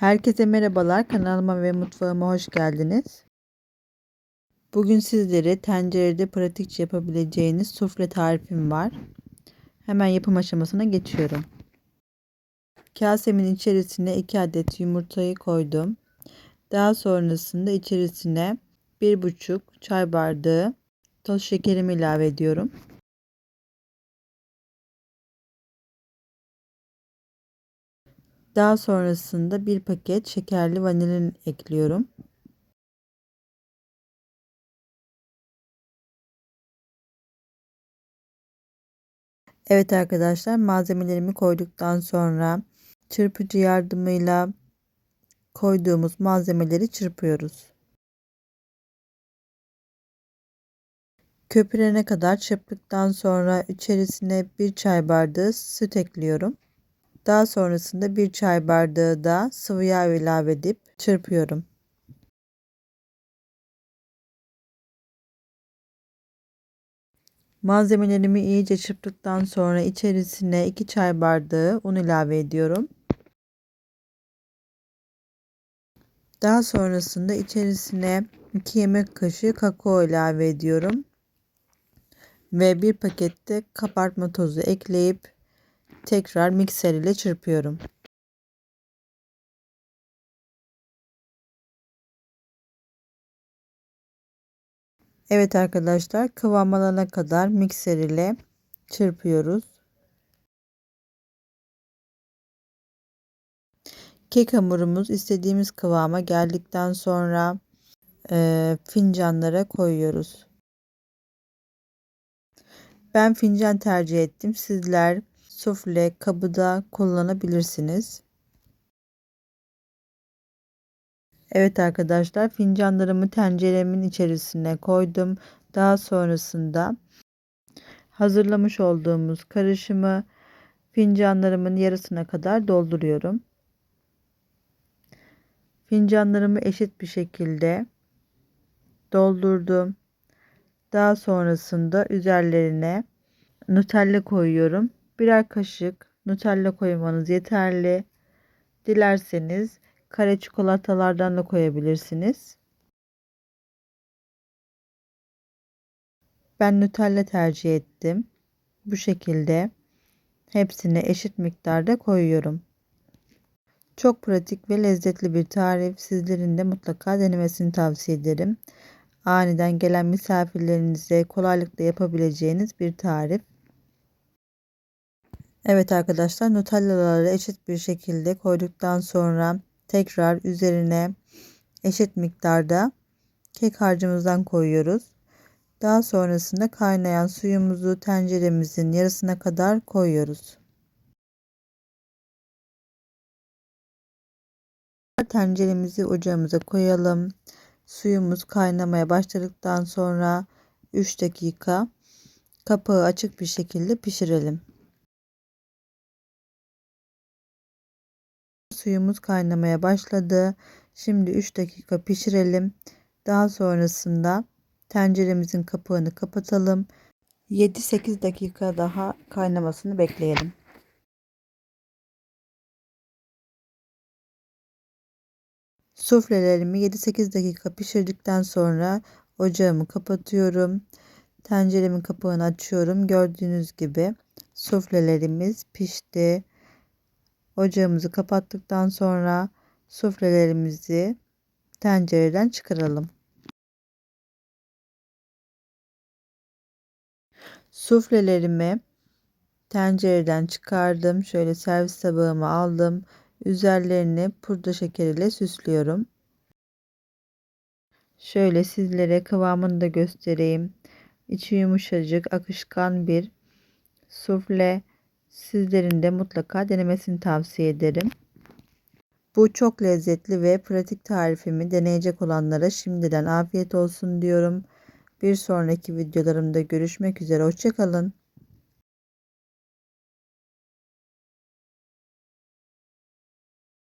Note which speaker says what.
Speaker 1: Herkese merhabalar. Kanalıma ve mutfağıma hoş geldiniz. Bugün sizlere tencerede pratikçe yapabileceğiniz sufle tarifim var. Hemen yapım aşamasına geçiyorum. Kasemin içerisine 2 adet yumurtayı koydum. Daha sonrasında içerisine 1,5 çay bardağı toz şekerimi ilave ediyorum. Daha sonrasında bir paket şekerli vanilin ekliyorum. Evet arkadaşlar malzemelerimi koyduktan sonra çırpıcı yardımıyla koyduğumuz malzemeleri çırpıyoruz. Köpürene kadar çırptıktan sonra içerisine bir çay bardağı süt ekliyorum. Daha sonrasında bir çay bardağı da sıvı yağ ilave edip çırpıyorum. Malzemelerimi iyice çırptıktan sonra içerisine 2 çay bardağı un ilave ediyorum. Daha sonrasında içerisine 2 yemek kaşığı kakao ilave ediyorum. Ve bir pakette kabartma tozu ekleyip tekrar mikser ile çırpıyorum. Evet arkadaşlar kıvam alana kadar mikser ile çırpıyoruz. Kek hamurumuz istediğimiz kıvama geldikten sonra e, fincanlara koyuyoruz. Ben fincan tercih ettim. Sizler sufle kabı da kullanabilirsiniz. Evet arkadaşlar fincanlarımı tenceremin içerisine koydum. Daha sonrasında hazırlamış olduğumuz karışımı fincanlarımın yarısına kadar dolduruyorum. Fincanlarımı eşit bir şekilde doldurdum. Daha sonrasında üzerlerine Nutella koyuyorum. Birer kaşık Nutella koymanız yeterli. Dilerseniz kare çikolatalardan da koyabilirsiniz. Ben Nutella tercih ettim. Bu şekilde hepsini eşit miktarda koyuyorum. Çok pratik ve lezzetli bir tarif. Sizlerin de mutlaka denemesini tavsiye ederim. Aniden gelen misafirlerinize kolaylıkla yapabileceğiniz bir tarif. Evet arkadaşlar nutellaları eşit bir şekilde koyduktan sonra tekrar üzerine eşit miktarda kek harcımızdan koyuyoruz. Daha sonrasında kaynayan suyumuzu tenceremizin yarısına kadar koyuyoruz. Tenceremizi ocağımıza koyalım. Suyumuz kaynamaya başladıktan sonra 3 dakika kapağı açık bir şekilde pişirelim. Suyumuz kaynamaya başladı. Şimdi 3 dakika pişirelim. Daha sonrasında tenceremizin kapağını kapatalım. 7-8 dakika daha kaynamasını bekleyelim. Suflelerimi 7-8 dakika pişirdikten sonra ocağımı kapatıyorum. Tenceremin kapağını açıyorum. Gördüğünüz gibi suflelerimiz pişti. Ocağımızı kapattıktan sonra suflelerimizi tencereden çıkaralım. Suflelerimi tencereden çıkardım. Şöyle servis tabağıma aldım. Üzerlerini pudra şekeriyle süslüyorum. Şöyle sizlere kıvamını da göstereyim. İçi yumuşacık, akışkan bir sufle Sizlerin de mutlaka denemesini tavsiye ederim. Bu çok lezzetli ve pratik tarifimi deneyecek olanlara şimdiden afiyet olsun diyorum. Bir sonraki videolarımda görüşmek üzere. Hoşçakalın.